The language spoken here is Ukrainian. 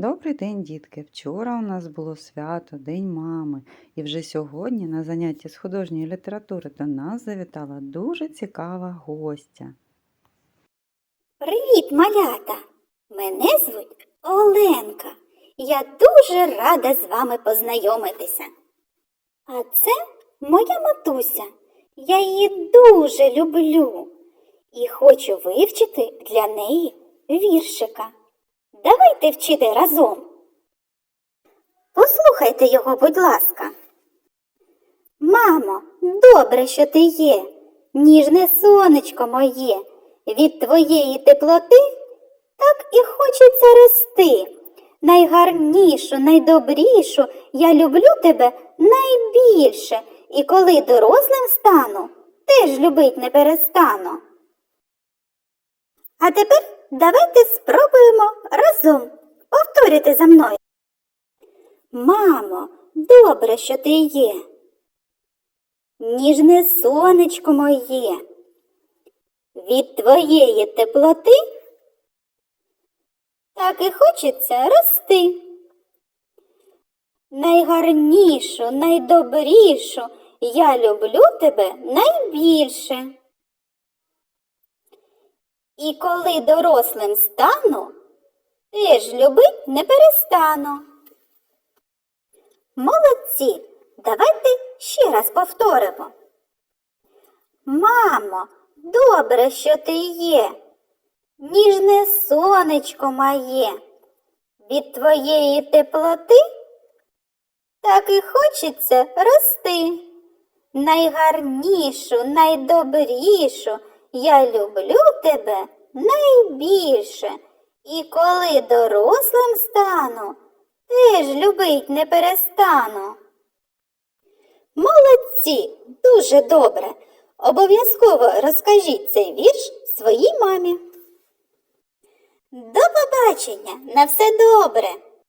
Добрий день, дітки! Вчора у нас було свято, День мами, і вже сьогодні на занятті з художньої літератури до нас завітала дуже цікава гостя. Привіт, малята! Мене звуть Оленка. Я дуже рада з вами познайомитися. А це моя матуся. Я її дуже люблю і хочу вивчити для неї віршика. Давайте вчити разом. Послухайте його, будь ласка. Мамо, добре, що ти є, ніжне сонечко моє, від твоєї теплоти так і хочеться рости. Найгарнішу, найдобрішу я люблю тебе найбільше, і коли дорослим стану, теж любить не перестану. А тепер давайте спробуємо разом повторити за мною. Мамо, добре, що ти є. Ніжне сонечко моє. Від твоєї теплоти так і хочеться рости. Найгарнішу, найдобрішу я люблю тебе найбільше. І коли дорослим стану, теж любить не перестану. Молодці, давайте ще раз повторимо. Мамо, добре, що ти є, ніжне сонечко моє, від твоєї теплоти так і хочеться рости. Найгарнішу, найдобрішу я люблю тебе найбільше. І коли дорослим стану, теж любить не перестану. Молодці, дуже добре. Обов'язково розкажіть цей вірш своїй мамі. До побачення, на все добре!